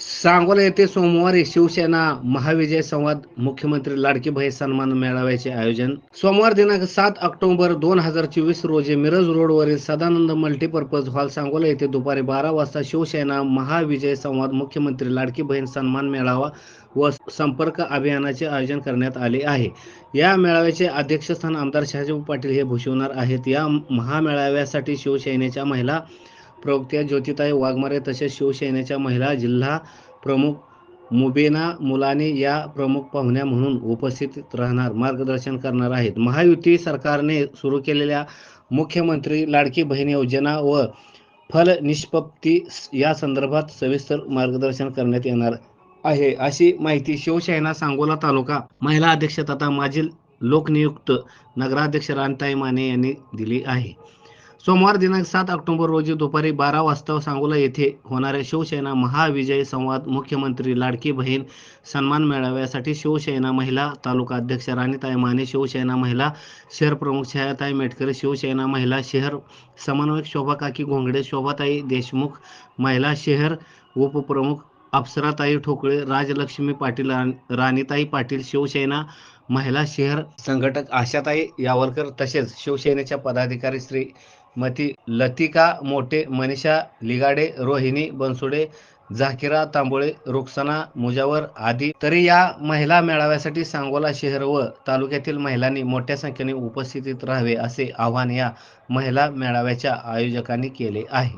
सांगोला येथे सोमवारी शिवसेना महाविजय संवाद मुख्यमंत्री लाडकी भाई सन्मान मेळाव्याचे आयोजन. सोमवार दिनांक सात ऑक्टोबर दोन हजार चोवीस रोजी मिरज रोडवरील सदानंद मल्टीपर्पज हॉल सांगोला येथे दुपारी बारा वाजता शिवसेना महाविजय संवाद मुख्यमंत्री लाडकी बहीण सन्मान मेळावा व संपर्क अभियानाचे आयोजन करण्यात आले आहे. या मेळाव्याचे अध्यक्षस्थान आमदार शहाजी पाटील हे भूषवणार आहेत. या महामेळाव्यासाठी शिवसेनेच्या महिला प्रवक्त्या ज्योतिताई वाघमारे तसेच शिवसेनेच्या महिला जिल्हा प्रमुख मुबेना मुलाने या प्रमुख पाहुण्या म्हणून उपस्थित राहणार मार्गदर्शन करणार आहेत. महायुती सरकारने सुरू केलेल्या मुख्यमंत्री लाडकी बहीण योजना व फल निष्पत्ती या संदर्भात सविस्तर मार्गदर्शन करण्यात येणार आहे. अशी माहिती शिवसेना सांगोला तालुका महिला अध्यक्ष तथा माजी लोकनियुक्त नगराध्यक्ष रानताई माने यांनी दिली आहे. सोमवार दिनांक सात ऑक्टोबर रोजी दुपारी बारा वाजता सांगोला येथे होणाऱ्या शिवसेना महाविजय संवाद मुख्यमंत्री लाडकी बहीण सन्मान मेळाव्यासाठी शिवसेना महिला तालुका अध्यक्ष राणीताई माने शिवसेना महिला शहर प्रमुख छायाताई मेटकर शिवसेना महिला शहर समन्वयक शोभा काकी घोंगडे शोभाताई देशमुख महिला शहर उपप्रमुख अप्सराताई ठोकळे राजलक्ष्मी पाटील राणीताई पाटील शिवसेना महिला शहर संघटक आशाताई यावलकर तसेच शिवसेनेच्या पदाधिकारी श्री मती लतिका मोठे मनीषा लिगाडे रोहिणी बनसोडे झाकिरा तांबोळे रुक्साना मुजावर आदी. तरी या महिला मेळाव्यासाठी सांगोला शहर व तालुक्यातील महिलांनी मोठ्या संख्येने उपस्थितीत राहावे असे आवाहन या महिला मेळाव्याच्या आयोजकांनी केले आहे.